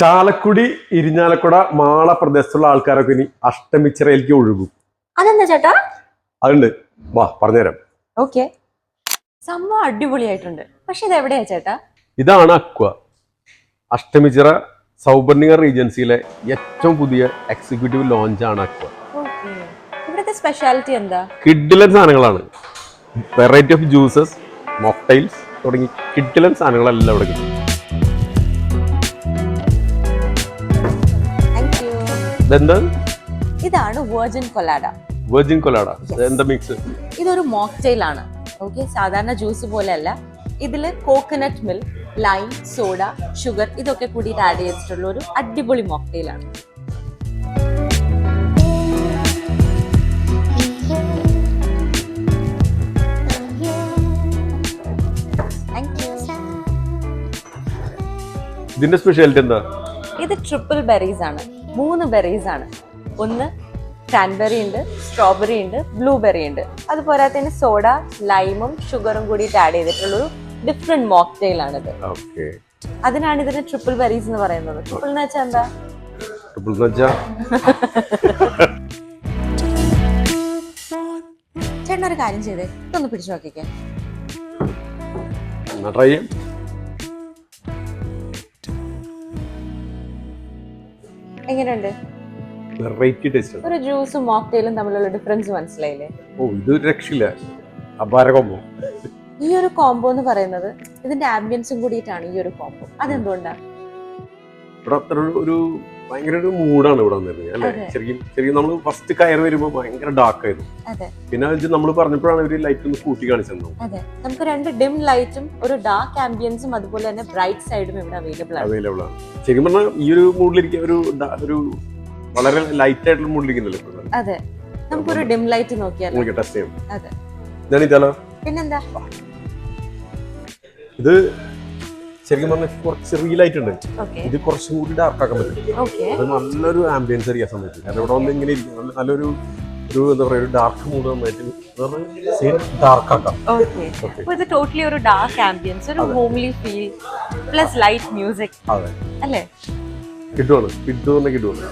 ചാലക്കുടി ഇരിഞ്ഞാലക്കുട മാള പ്രദേശത്തുള്ള ആൾക്കാരൊക്കെ ഇനി അഷ്ടമിച്ചിറയിലേക്ക് ഒഴുകും. അതെന്താ ചേട്ടാ? അതുണ്ട്. വാ പറഞ്ഞുതരാം. ഓക്കെ. സംഭവം അടിപൊളിയായിട്ടുണ്ട്. പക്ഷെ ഇത് എവിടെയാ ചേട്ടാ? ഇതാണ് അക്വ. അഷ്ടമിച്ചിറ സൗബർണിക റീജൻസിയിലെ ഏറ്റവും പുതിയ എക്സിക്യൂട്ടീവ് ലോഞ്ച് ആണ് അക്വ ഇവിടുത്തെ സ്പെഷ്യാലിറ്റി എന്താ? കിഡിലൻ സാധനങ്ങളാണ്. വെറൈറ്റി ഓഫ് ജ്യൂസസ് മോക്ടൈൽസ് തുടങ്ങി കിഡിലൻ സാധനങ്ങളെല്ലാം ഇവിടെ കിട്ടും. ഇതാണ് വെർജിൻ കൊലാഡ വെർജിൻ കൊലാഡ എന്താ മിക്സ് ഇതൊരു മോക്ടെയിൽ ആണ്. ഓക്കെ സാധാരണ ജ്യൂസ് പോലെയല്ല. ഇതിൽ coconut milk lime soda sugar ഇതൊക്കെ കൂടിയിട്ട് ആഡ് ചെയ്തിട്ടുള്ള ഒരു അടിപൊളി മോക്ടെയിൽ ആണ്. ഇതിന്റെ സ്പെഷ്യാലിറ്റി എന്താ? ഇത് ട്രിപ്പിൾ ബെറീസ് ആണ്. മൂന്ന് ബെറീസ് ആണ്. ഒന്ന് ക്രാൻബെറി ഉണ്ട് സ്ട്രോബെറി ഉണ്ട് ബ്ലൂബെറി ഉണ്ട്. അത് പോരാത്തതിന് സോഡ ലൈമും ഷുഗറും കൂടിയിട്ട് ആഡ് ചെയ്തിട്ടുള്ള ഒരു ഡിഫറെന്റ് മോക്ടെയിൽ ആണിത് അതിനാണ് ഇതിന് ട്രിപ്പിൾ ബെറീസ് എന്ന് പറയുന്നത്. ട്രിപ്പിൾ എന്ന് വെച്ചാൽ എന്താ? ട്രിപ്പിൾ എന്ന് ചേട്ടൻ കാര്യം ചെയ്തേ. ഇതൊന്ന് പിടിച്ചു നോക്കിക്കേ. ട്രൈ ചെയ്യാം. എങ്ങനെയുണ്ട്? വെറൈറ്റി ടേസ്റ്റ് ഒരു ജ്യൂസും മോക്ടെയിലും തമ്മിലുള്ള ഡിഫറൻസ് മനസ്സിലായില്ലേ? ഓ ഇത് രക്ഷില്ല രക്ഷയില്ല. അപാര കൊമ്പോ ഈ ഒരു കോംബോ എന്ന് പറയുന്നത് ഇതിന്റെ ആംബിയൻസും കൂടിയിട്ടാണ് ഈ ഒരു കോംബോ അതെന്തുകൊണ്ടാണ് ഇവിടെ ഒരു ഭയങ്കര ഒരു മൂഡാണ് ഇവിടെ വന്നിരുന്നത് അല്ലെ? ശരിക്കും ശരിക്കും നമ്മൾ ഫസ്റ്റ് കയറി വരുമ്പോൾ ഭയങ്കര ഡാർക്ക് ആയിരുന്നു. പിന്നെ നമ്മൾ പറഞ്ഞപ്പോഴാണ് ഇവർ ലൈറ്റ് ഒന്ന് കൂട്ടി കാണിച്ചത് അതെ. നമുക്ക് രണ്ട് ഡിം ലൈറ്റും ഒരു ഡാർക്ക് ആംബിയൻസും അതുപോലെ തന്നെ ബ്രൈറ്റ് സൈഡും ഇവിടെ അവൈലബിൾ ആണ്. അവൈലബിൾ ആണ്. ശരിക്കും പറഞ്ഞാൽ ഈ ഒരു മൂഡിലിരിക്കുന്ന ഒരു ഒരു വളരെ ലൈറ്റ് ആയിട്ടുള്ള മൂഡിലിരിക്കുന്നില്ല അതെ. നമുക്കൊരു ഡിം ലൈറ്റ് നോക്കിയാൽ ടെസ്റ്റ് ചെയ്യാം. അതെ. പിന്നെന്താ? ഇത് ശരിക്കും പറഞ്ഞാൽ കുറച്ച് റിയൽ ആയിട്ടുണ്ട്. ഇത് കുറച്ചും കൂടി ഡാർക്ക് ആക്കാൻ പറ്റും. ഓക്കെ അത് നല്ലൊരു ആംബിയൻസ് അറിയാൻ സമയത്ത്. കാരണം ഇവിടെ വന്ന് ഇങ്ങനെ ഇരിക്കും. നല്ലൊരു ഒരു എന്താ പറയുക ഒരു ഡാർക്ക് മൂഡ് നന്നായിട്ട് ഡാർക്ക് ആക്കാം. ഓക്കെ ഓക്കെ അപ്പൊ ഇത് ടോട്ടലി ഒരു ഡാർക്ക് ആംബിയൻസ് ഒരു homely feel plus light music അതെ. അല്ലേ? കിട്ടുവാണ്. കിട്ടു തന്നെ കിട്ടുവാണ്.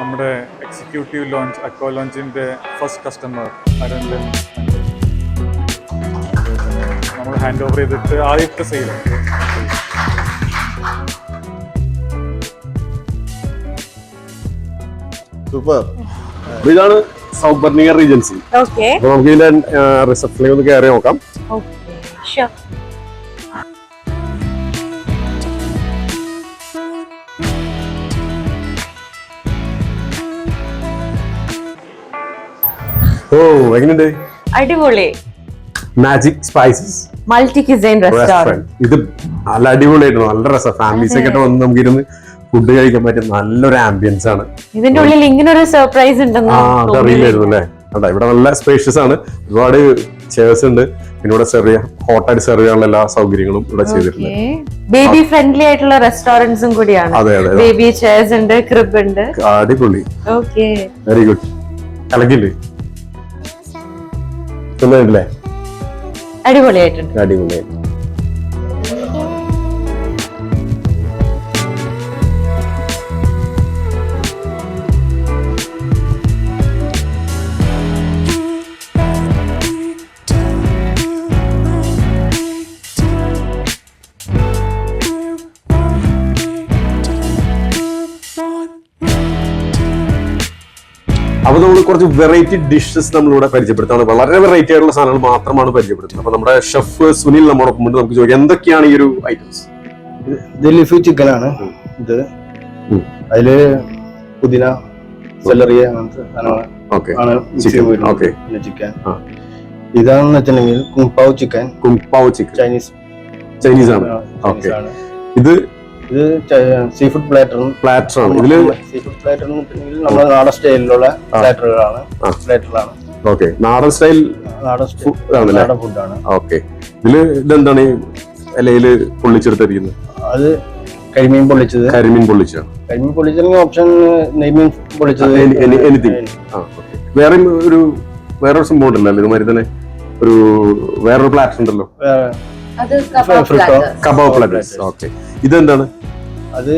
നമ്മുടെ എക്സിക്യൂട്ടീവ് ലോഞ്ച് അക്വ ലോഞ്ചിന്റെ ഫസ്റ്റ് കസ്റ്റമർ അരന്തൻ നമ്മൾ ഹാൻഡ് ഓവർ ചെയ്തിട്ട് ആദ്യത്തെ സെയിൽ സൂപ്പർ ഇതാണ് സൗത്ത് സൗപർണിക റീജൻസി നമുക്ക് ഇതിന്റെ റിസപ്ഷനിലേക്ക് ഒന്ന് കയറി നോക്കാം. എങ്ങനെയുണ്ട്? അടിപൊളി. Magic spices multi cuisine restaurant ഇത് നല്ല അടിപൊളിയായിരുന്നു നല്ല രസം. ഫാമിലീസ് ഒക്കെ വന്ന് നമുക്ക് ഇരുന്ന് ഫുഡ് കഴിക്കാൻ പറ്റിയ നല്ലൊരു ആംബിയൻസ് ആണ്. ഇതിന്റെ ഉള്ളിൽ ഇങ്ങനെ ഒരു സർപ്രൈസ് ഉണ്ടെന്ന് ആ അതറിയില്ലായിരുന്നു അല്ലേ? അതാ ഇവിടെ നല്ല സ്പേഷ്യസ് ആണ്. ഒരുപാട് ചെയർസ് ഉണ്ട്. പിന്നെ ഇവിടെ സെർവ് ഹോട്ടായിട്ട് സെർവ് ചെയ്യാനുള്ള എല്ലാ സൗകര്യങ്ങളും ഇവിടെ ചെയ്തിട്ടുണ്ട്. ബേബി ഫ്രണ്ട്ലി ആയിട്ടുള്ള റെസ്റ്റോറൻസും കൂടിയാണ്. അതെ അതെ അതെ. ബേബി ചെയർസ് ഉണ്ട് ക്രിബ് ഉണ്ട്. അടിപൊളി. ഓക്കെ വെരി ഗുഡ് കലക്കില്ലേ അടിപൊളിയായിട്ടുണ്ട്. അപ്പൊ നമ്മൾ കുറച്ച് വെറൈറ്റി ഡിഷസ് നമ്മളിവിടെ പരിചയപ്പെടുത്താണ് വളരെ വെറൈറ്റി ആയിട്ടുള്ള സാധനങ്ങൾ മാത്രമാണ് പരിചയപ്പെടുത്തുന്നത്. അപ്പൊ നമ്മുടെ ഷെഫ് സുനിൽ നമ്മോടൊപ്പം ഉണ്ട്. നമുക്ക് ചോദിക്കാം എന്തൊക്കെയാണ് ഈ ഒരു ഐറ്റംസ് ഇത് ലിഫി ചിക്കൻ ആണ്. ഇത്. അതിൽ പുതിന സെലറി അങ്ങനത്തെ ചിക്കൻ ഇതാണെന്ന് വെച്ചിട്ടുണ്ടെങ്കിൽ kung pao chicken kung pao chicken Chinese. Chinese ആണ്. ഇത് ഇത് സീ ഫുഡ് പ്ലാറ്റർ പ്ലാറ്റർ ആണ്. ഇതിൽ സീ ഫുഡ് പ്ലാറ്റർ നമ്മുടെ നാടൻ സ്റ്റൈലിലുള്ള പ്ലേറ്ററുകളാണ്. പ്ലാറ്ററിലാണ് ഓക്കെ നാടൻ സ്റ്റൈൽ നാടൻ നാടൻ ഫുഡാണ് ഓക്കെ ഇതിൽ ഇതെന്താണ് ഈ ഇലയിൽ പൊള്ളിച്ചെടുത്തിരിക്കുന്നത്? അത് കരിമീൻ പൊള്ളിച്ചത്. കരിമീൻ പൊള്ളിച്ചാണ് കരിമീൻ പൊള്ളിച്ചെങ്കിൽ ഓപ്ഷൻ നെയ്മീൻ പൊള്ളിച്ചത്. എനിത്തിങ് വേറെ ഒരു വേറൊരു സംഭവം ഉണ്ടല്ലോ ഇതുമാതിരി തന്നെ ഒരു വേറൊരു പ്ലാറ്റർ ഉണ്ടല്ലോ. കബാബ് പ്ലാറ്റേഴ്സ് ഓക്കെ ഇതെന്താണ്? അത്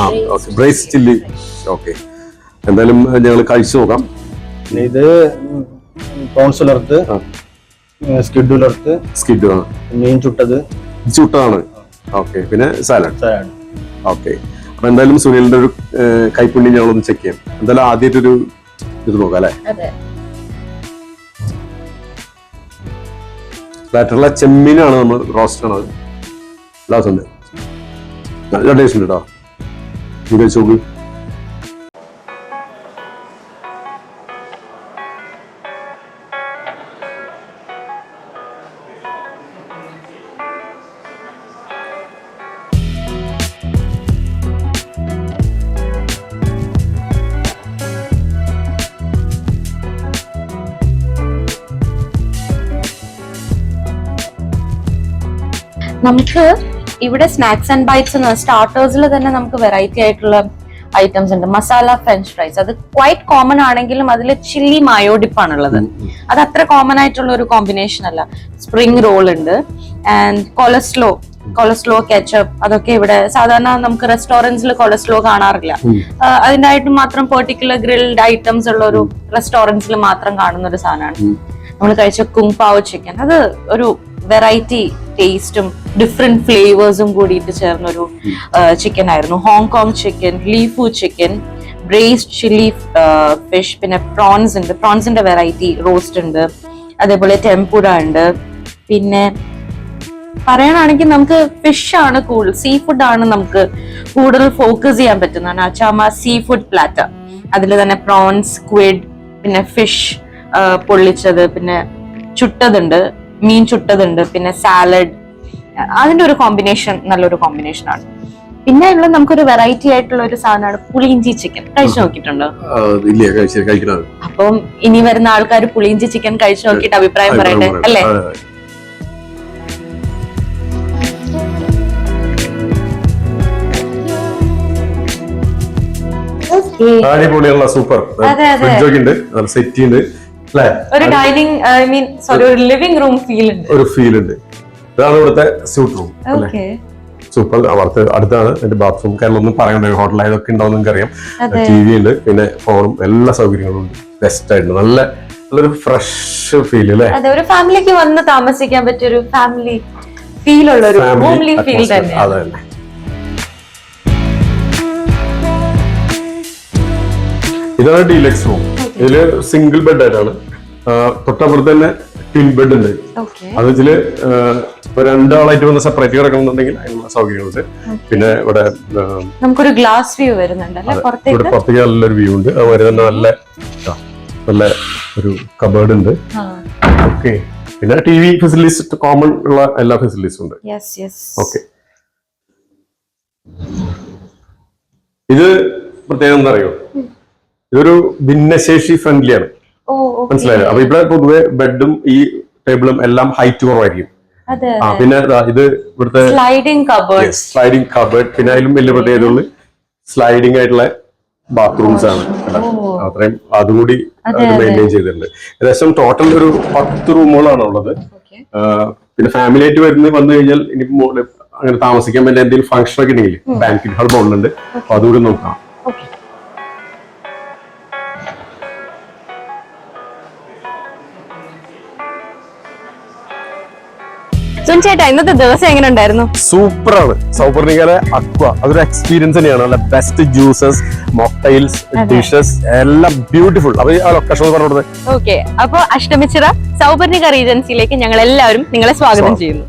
ആ ഓക്കെ ബ്രൈസ് ചില്ലി. ഓക്കെ എന്തായാലും ഞങ്ങൾ കഴിച്ചു നോക്കാം. പിന്നെ ഇത് പ്രോൺസ് ഉലർത്ത്. സ്കിഡ് ഉലർത്ത് സ്കിഡ് മീൻ ചുട്ടത്. ചുട്ടതാണ് ഓക്കെ പിന്നെ സാലഡ് സാലഡ് ഓക്കെ അപ്പൊ എന്തായാലും സുനിലിന്റെ ഒരു കൈപ്പുണ്ണി കൈപ്പുണ്യം ഞങ്ങളൊന്ന് ചെക്ക് ചെയ്യാം. എന്തായാലും ആദ്യമായിട്ടൊരു ഇത് നോക്കാം അല്ലെ? അതെ ചെമ്മീനാണ് നമ്മൾ റോസ്റ്റ് ആണ് അത് ലാസ്റ്റ് നല്ല ടേസ്റ്റ് ഉണ്ട് കേട്ടോ ഇത് കഴിച്ച് നമുക്ക് ഇവിടെ സ്നാക്സ് ആൻഡ് ബൈറ്റ്സ് എന്ന് സ്റ്റാർട്ടേഴ്സിൽ തന്നെ നമുക്ക് വെറൈറ്റി ആയിട്ടുള്ള ഐറ്റംസ് ഉണ്ട്. മസാല ഫ്രഞ്ച് ഫ്രൈസ് അത് ക്വൈറ്റ് കോമൺ ആണെങ്കിലും അതിൽ ചില്ലി മയോ ഡിപ്പ് ആണുള്ളത്. അത് അത്ര കോമൺ ആയിട്ടുള്ള ഒരു കോമ്പിനേഷൻ അല്ല. സ്പ്രിംഗ് റോൾ ഉണ്ട്. ആൻഡ് കൊളസ്ലോ കൊളസ്ലോ കെച്ചപ്പ് അതൊക്കെ ഇവിടെ സാധാരണ നമുക്ക് റെസ്റ്റോറന്റ്സിൽ കൊളസ്ലോ കാണാറില്ല. അതിന്റെ ആയിട്ട് മാത്രം പെർട്ടിക്കുലർ ഗ്രിൽഡ് ഐറ്റംസ് ഉള്ള ഒരു റെസ്റ്റോറന്റ്സിൽ മാത്രം കാണുന്ന ഒരു സാധനമാണ്. നമ്മൾ കഴിച്ച കുങ്പാവ് ചിക്കൻ അത് ഒരു വെറൈറ്റി ടേസ്റ്റും ഡിഫറെന്റ് ഫ്ലേവേഴ്സും കൂടിയിട്ട് ചേർന്നൊരു ചിക്കൻ ആയിരുന്നു. ഹോങ്കോങ് ചിക്കൻ ലീഫു ചിക്കൻ ബ്രേസ്ഡ് ചില്ലി ഫിഷ് പിന്നെ പ്രോൺസ് ഉണ്ട്. പ്രോൺസിന്റെ വെറൈറ്റി റോസ്റ്റ് ഉണ്ട്. അതേപോലെ ടെമ്പുര ഉണ്ട്. പിന്നെ പറയാനാണെങ്കിൽ നമുക്ക് ഫിഷ് ആണ് കൂടുതൽ സീ ഫുഡ് ആണ് നമുക്ക് കൂടുതൽ ഫോക്കസ് ചെയ്യാൻ പറ്റുന്നതാണ് അച്ചാമ സീ ഫുഡ് പ്ലാറ്റർ അതിൽ തന്നെ പ്രോൺസ് ക്വിഡ് പിന്നെ ഫിഷ് പൊള്ളിച്ചത് പിന്നെ ചുട്ടതുണ്ട് മീൻ ചുട്ടതുണ്ട് പിന്നെ സാലഡ് അതിന്റെ ഒരു കോമ്പിനേഷൻ നല്ലൊരു കോമ്പിനേഷൻ ആണ്. പിന്നെ ഉള്ള നമുക്കൊരു വെറൈറ്റി ആയിട്ടുള്ള ഒരു സാധനമാണ് പുളിയിഞ്ചി ചിക്കൻ കഴിച്ചു നോക്കിയിട്ടുണ്ടോ? അപ്പം ഇനി വരുന്ന ആൾക്കാർ പുളിയിഞ്ചി ചിക്കൻ കഴിച്ചു നോക്കിയിട്ട് അഭിപ്രായം പറയട്ടെ അല്ലേ. അടിപൊളിയുള്ള സൂപ്പർ. ഉണ്ട് സെറ്റ് ഉണ്ട് അല്ലേ? ഒരു ഡൈനിങ് ഐ മീൻ സോറി ഒരു ലിവിംഗ് റൂം ഫീൽ ഉണ്ട്. ഒരു ഫീൽ ഉണ്ട്. ഇതാണ് ഇവിടുത്തെ സ്യൂട്ട് റൂം അല്ലേ? സൂപ്പർ അവിടുത്തെ അടുത്താണ് എന്റെ ബാത്റൂം കാരണം ഒന്നും പറയണ്ട ഹോട്ടൽ ആയതൊക്കെ ഉണ്ടാവും നിങ്ങൾക്ക് അറിയാം ടി വി ഉണ്ട് പിന്നെ ഫോണും എല്ലാ സൗകര്യങ്ങളും ഉണ്ട്. ബെസ്റ്റ് ആയിട്ട്. നല്ല നല്ലൊരു ഫ്രഷ് ഫീൽ അല്ലേ? അതെ ഒരു ഫാമിലിക്ക് വന്ന് താമസിക്കാൻ പറ്റിയ ഒരു ഫാമിലി ഫീൽ ഉള്ള ഒരു ഹോംലി ഫീൽ തന്നെ അതെ ഇതാണ് ഡീലക്സ് റൂം ഇതിൽ സിംഗിൾ ബെഡ് ആയിട്ടാണ്. തൊട്ടപ്പുറത്ത് തന്നെ ട്വിൻ ബെഡ് ഉണ്ട്. അത് വെച്ചാൽ ഇപ്പൊ രണ്ടാളായിട്ട് വന്ന് സെപ്പറേറ്റ് കിടക്കണമെന്നുണ്ടെങ്കിൽ അതിനുള്ള സൗകര്യമുണ്ട് പിന്നെ ഇവിടെ നമുക്കൊരു ഗ്ലാസ് വ്യൂ വരുന്നുണ്ട് ഇവിടെ പുറത്തേക്ക് നല്ലൊരു വ്യൂ ഉണ്ട്. അതുപോലെ തന്നെ നല്ല നല്ല ഒരു കബേർഡ് ഉണ്ട്. ഓക്കെ പിന്നെ ടി വി ഫെസിലിറ്റീസ് കോമൺ ഉള്ള എല്ലാ ഫെസിലിറ്റീസും ഉണ്ട്. ഓക്കെ ഇത് പ്രത്യേകം എന്താ അറിയോ? ഇതൊരു ഭിന്നശേഷി ഫ്രണ്ട്ലി ആണ്. ഓ മനസ്സിലായോ? അപ്പൊ ഇവിടെ പൊതുവെ ബെഡും ഈ ടേബിളും എല്ലാം ഹൈറ്റ് കുറവായിരിക്കും. ആ പിന്നെ ഇത് ഇവിടുത്തെ സ്ലൈഡിംഗ് കബേർഡ് സ്ലൈഡിംഗ് കബേർഡ് പിന്നെ അതിലും വലിയ പ്രത്യേകതകൾ സ്ലൈഡിംഗ് ആയിട്ടുള്ള ബാത്റൂംസ് ആണ്. കേട്ടോ. അത്രയും അതുകൂടി മെയിന്റെയിൻ ചെയ്തിട്ടുണ്ട്. ഏകദേശം ടോട്ടൽ ഒരു പത്ത് റൂമുകളാണ് ഉള്ളത്. പിന്നെ ഫാമിലി ആയിട്ട് വരുന്ന വന്നു കഴിഞ്ഞാൽ ഇനി അങ്ങനെ താമസിക്കാൻ പറ്റുന്ന എന്തെങ്കിലും ഫംഗ്ഷൻ ഒക്കെ ഉണ്ടെങ്കിൽ ബാങ്കിറ്റ് ഹാൾ പോകുന്നുണ്ട് അപ്പൊ അതുകൂടി നോക്കാം. ചേട്ടാ ഇന്നത്തെ ദിവസം എങ്ങനെ ഉണ്ടായിരുന്നു സൂപ്പറാണ്. സൗപർണികരെ അക്വ. അതൊരു എക്സ്പീരിയൻസ് തന്നെയാണ്. നല്ല ബെസ്റ്റ് ജ്യൂസസ് മോക്ടൈൽസ് ഡിഷസ് എല്ലാം ബ്യൂട്ടിഫുൾ അപ്പൊ ആ ലൊക്കേഷൻ പറഞ്ഞു ഓക്കെ അപ്പൊ അഷ്ടമിച്ചിറ സൗപർണിക റീജൻസിയിലേക്ക് ഞങ്ങൾ എല്ലാവരും നിങ്ങളെ സ്വാഗതം ചെയ്യുന്നു.